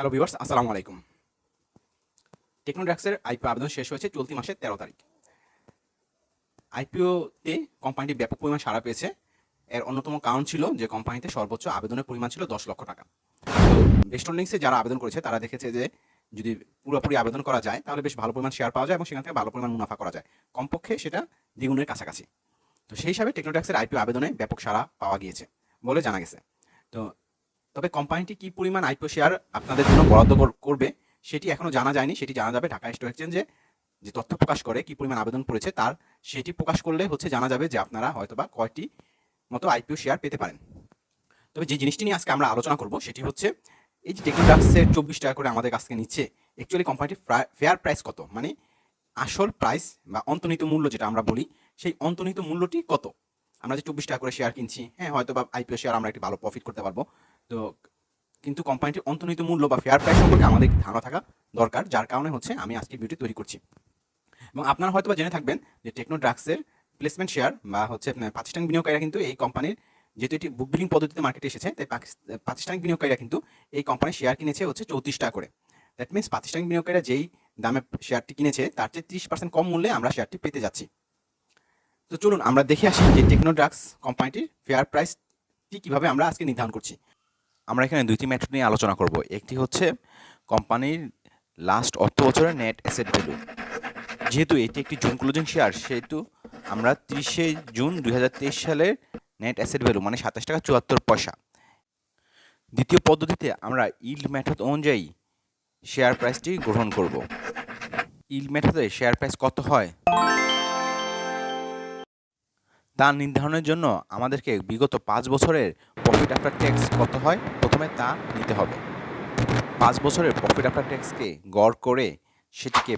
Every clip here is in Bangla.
হ্যালো ভিউয়ার্স আসসালামু আলাইকুম। টেকনোড্রাক্সের আইপিও আবেদন শেষ হয়েছে চলতি মাসের তেরো তারিখ। আইপিওতে কোম্পানিটি ব্যাপক পরিমাণ সাড়া পেয়েছে। এর অন্যতম কারণ ছিল যে কোম্পানিতে সর্বোচ্চ আবেদনের পরিমাণ ছিল দশ লক্ষ টাকা। তো বেস্টন লিঙ্কসে যারা আবেদন করেছে, তারা দেখেছে যে যদি পুরোপুরি আবেদন করা যায়, তাহলে বেশ ভালো পরিমাণ শেয়ার পাওয়া যায় এবং সেখান থেকে ভালো পরিমাণ মুনাফা করা যায়। কমপক্ষে সেটা দ্বিগুণের কাছাকাছি। তো সেই হিসাবে টেকনোড্রাক্সের আইপিও আবেদনে ব্যাপক সাড়া পাওয়া গিয়েছে বলে জানা গেছে। তো তবে কোম্পানিটি কি পরিমাণ আইপিও শেয়ার আপনাদের জন্য বরাদ্দ করবে সেটি এখনও জানা যায়নি, সেটি জানা যাবে ঢাকা স্টক এক্সচেঞ্জে যে তথ্য প্রকাশ করে, কি পরিমাণ আবেদন করেছে তার সেটি প্রকাশ করলে হচ্ছে জানা যাবে যে আপনারা হয়তোবা কয়টি মতো আইপিও শেয়ার পেতে পারেন। তবে যে জিনিসটি নিয়ে আজকে আমরা আলোচনা করব সেটি হচ্ছে এই যে টেকনোডাক্সের চব্বিশ টাকা করে আমাদের কাছ থেকে নিচ্ছে অ্যাকচুয়ালি কোম্পানিটির ফেয়ার প্রাইস কত? মানে আসল প্রাইস বা অন্তর্নিহিত মূল্য যেটা আমরা বলি, সেই অন্তর্নিহিত মূল্যটি কত? আমরা যে চব্বিশ টাকা করে শেয়ার কিনছি হ্যাঁ হয়তো বা আইপিও শেয়ার আমরা একটি ভালো প্রফিট করতে পারব। তো কিন্তু কোম্পানিটির অন্তর্নিহিত মূল্য বা ফেয়ার প্রাইস সম্পর্কে আমাদের ধারণা থাকা দরকার, যার কারণে হচ্ছে আমি আজকে ভিডিও তৈরি করছি। এবং আপনারা হয়তো জেনে থাকবেন যে টেকনো ড্রাগসের প্লেসমেন্ট শেয়ার বা হচ্ছে প্রাতিষ্ঠানিক বিনিয়োগকারীরা কিন্তু এই কোম্পানির যেহেতু এটি বুক বিলিং পদ্ধতিতে মার্কেটে এসেছে, তাই পাকিস- প্রাতিষ্ঠানিক বিনিয়োগকারীরা কিন্তু এই কোম্পানির শেয়ার কিনেছে হচ্ছে চৌত্রিশ টাকা করে। দ্যাট মিনস প্রাতিষ্ঠানিক বিনিয়োগকারীরা যেই দামে শেয়ারটি কিনেছে, তার চেয়ে ত্রিশ পার্সেন্ট কম মূল্যে আমরা শেয়ারটি পেতে যাচ্ছি। তো চলুন আমরা দেখে আসি যে টেকনো ড্রাগস কোম্পানিটির ফেয়ার প্রাইসটি কীভাবে আমরা আজকে নির্ধারণ করছি। আমরা এখানে দুইটি মেথড নিয়ে আলোচনা করব। একটি হচ্ছে কোম্পানির লাস্ট অর্থ বছরের নেট অ্যাসেট ভ্যালু যেহেতু এটি একটি জুন ক্লোজিং শেয়ার সেহেতু আমরা তিরিশে জুন দু হাজার তেইশ সালের নেট অ্যাসেট ভ্যালু মানে সাতাশ টাকা চুয়াত্তর পয়সা। দ্বিতীয় পদ্ধতিতে আমরা ইল্ড মেথড অনুযায়ী শেয়ার প্রাইসটি গ্রহণ করব। ইল্ড মেথডে শেয়ার প্রাইস কত হয়? তা নির্ধারণের জন্য আমাদেরকে বিগত পাঁচ বছরের প্রফিট আফটার ট্যাক্স কত হয়? প্রথমে তা নিতে হবে। পাঁচ বছরের প্রফিট আফটার ট্যাক্সকে গড় করে সেটিকে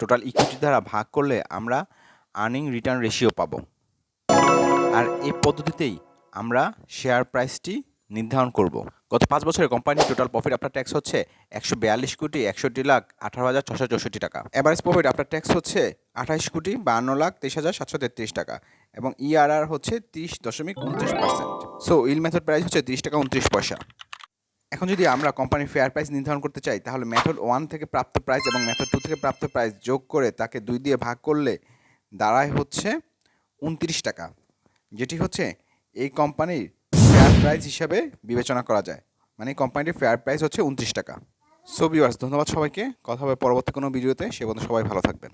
টোটাল ইকুইটি দ্বারা ভাগ করলে আমরা আর্নিং রিটার্ন রেশিও পাবো। আর এই পদ্ধতিতেই আমরা শেয়ার প্রাইসটি নির্ধারণ করব। গত পাঁচ বছরে কোম্পানির টোটাল প্রফিট আফটার ট্যাক্স হচ্ছে একশো বিয়াল্লিশ কোটি একষট্টি লাখ আঠারো হাজার ছশো চৌষট্টি টাকা। এভারেজ প্রফিট আফটার ট্যাক্স হচ্ছে আঠাইশ কোটি বান্ন লাখ তেইশ হাজার সাতশো তেত্রিশ টাকা এবং ইআরআর হচ্ছে তিরিশ দশমিক উনত্রিশ percent so yield method price হচ্ছে তিরিশ টাকা উনত্রিশ পয়সা। এখন যদি আমরা কোম্পানির ফেয়ার প্রাইস নির্ধারণ করতে চাই, তাহলে মেথড ওয়ান থেকে প্রাপ্ত প্রাইস এবং মেথড টু থেকে প্রাপ্ত প্রাইস যোগ করে তাকে দুই দিয়ে ভাগ করলে দাঁড়ায় হচ্ছে উনত্রিশ টাকা, যেটি হচ্ছে এই কোম্পানির ফেয়ার প্রাইস হিসাবে বিবেচনা করা যায়। মানে কোম্পানিটির ফেয়ার প্রাইস হচ্ছে উনত্রিশ টাকা। সো ভিউয়ার্স ধন্যবাদ সবাইকে। কথা হবে পরবর্তী কোনো ভিডিওতে সে পর্যন্ত সবাই ভালো থাকবেন।